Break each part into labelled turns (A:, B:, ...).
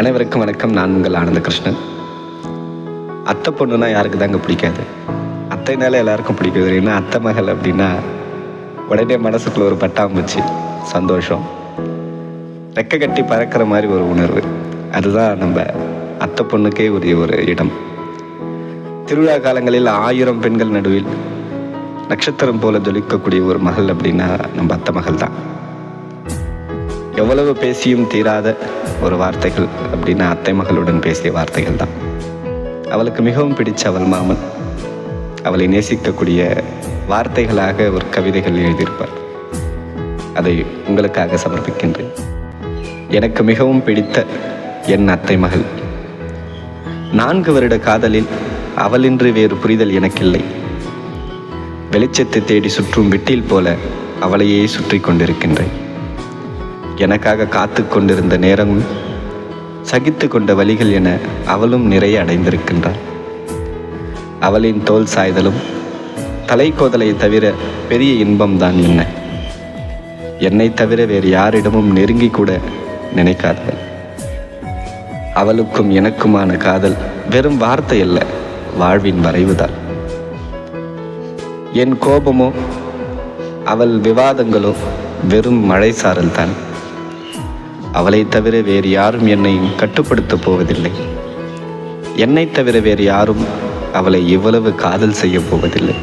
A: அனைவருக்கும் வணக்கம். நான் உங்கள் ஆனந்த கிருஷ்ணன். அத்தை பொண்ணுனா யாருக்கு தாங்க பிடிக்காது. அத்தைனால எல்லாருக்கும் பிடிக்குது. ஏன்னா அத்தை மகள் அப்படின்னா உடனே மனசுக்குள்ள ஒரு பட்டாம்பூச்சி சந்தோஷம். ரெக்க கட்டி பறக்கிற மாதிரி ஒரு உணர்வு. அதுதான் நம்ம அத்தை பொண்ணுக்கே உரிய ஒரு இடம். திருவிழா காலங்களில் ஆயிரம் பெண்கள் நடுவில் நட்சத்திரம் போல ஜொலிக்கக்கூடிய ஒரு மகள் அப்படின்னா நம்ம அத்தை மகள் தான் எவ்வளவு பேசியும் தீராத ஒரு வார்த்தைகள் அப்படின்னா அத்தை மகளுடன் பேசிய வார்த்தைகள் தான். அவளுக்கு மிகவும் பிடிச்ச அவள் மாமன். அவளை நேசிக்கக்கூடிய வார்த்தைகளாக ஒரு கவிதைகள் எழுதியிருப்பார். அதை உங்களுக்காக சமர்ப்பிக்கின்றேன். எனக்கு மிகவும் பிடித்த என் அத்தை மகள். நான்கு வருட காதலில் அவளின்றி வேறு புரிதல் எனக்கில்லை. வெளிச்சத்தை தேடி சுற்றும் விட்டில் போல அவளையே சுற்றி கொண்டிருக்கின்றேன். எனக்காக காத்து கொண்டிருந்த நேரமும் சகித்து கொண்ட வழிகள் என அவளும் நிறைய அடைந்திருக்கின்றாள். அவளின் தோல் சாய்தலும் தலைக்கோதலை தவிர பெரிய இன்பம்தான் என்ன? என்னை தவிர வேறு யாரிடமும் நெருங்கி கூட நினைக்காதவள். அவளுக்கும் எனக்குமான காதல் வெறும் வார்த்தை அல்ல வாழ்வின் வரைவுதான். என் கோபமோ அவள் விவாதங்களோ வெறும் மழை தான் அவளை தவிர வேறு யாரும் என்னை கட்டுப்படுத்தப் போவதில்லை. என்னை தவிர வேறு யாரும் அவளை இவ்வளவு காதல் செய்ய போவதில்லை.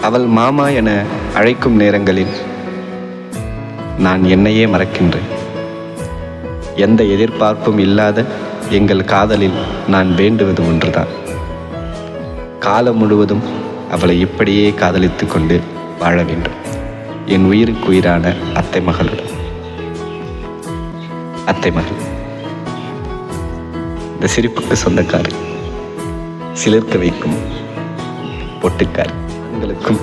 A: அவள் மாமா என அழைக்கும் நேரங்களில் நான் என்னையே மறக்கின்றேன். எந்த எதிர்பார்ப்பும் இல்லாத எங்கள் காதலில் நான் வேண்டுவது ஒன்றுதான். காலம் முழுவதும் அவளை இப்படியே காதலித்து கொண்டு வாழ வேண்டும். என் உயிருக்கு உயிரான அத்தை மகளுடன். அத்தை மகள். இந்த சிரிப்புக்கு சொந்தக்காரி சிலிர்க்க வைக்கும் பொட்டுக்கார். உங்களுக்கும்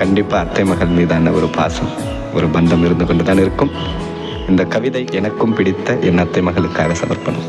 A: கண்டிப்பாக அத்தை மகள் மீதான ஒரு பாசம் ஒரு பந்தம் இருந்து கொண்டு தான் இருக்கும். இந்த கவிதை எனக்கும் பிடித்த என் அத்தை மகளுக்காக சமர்ப்பணம்.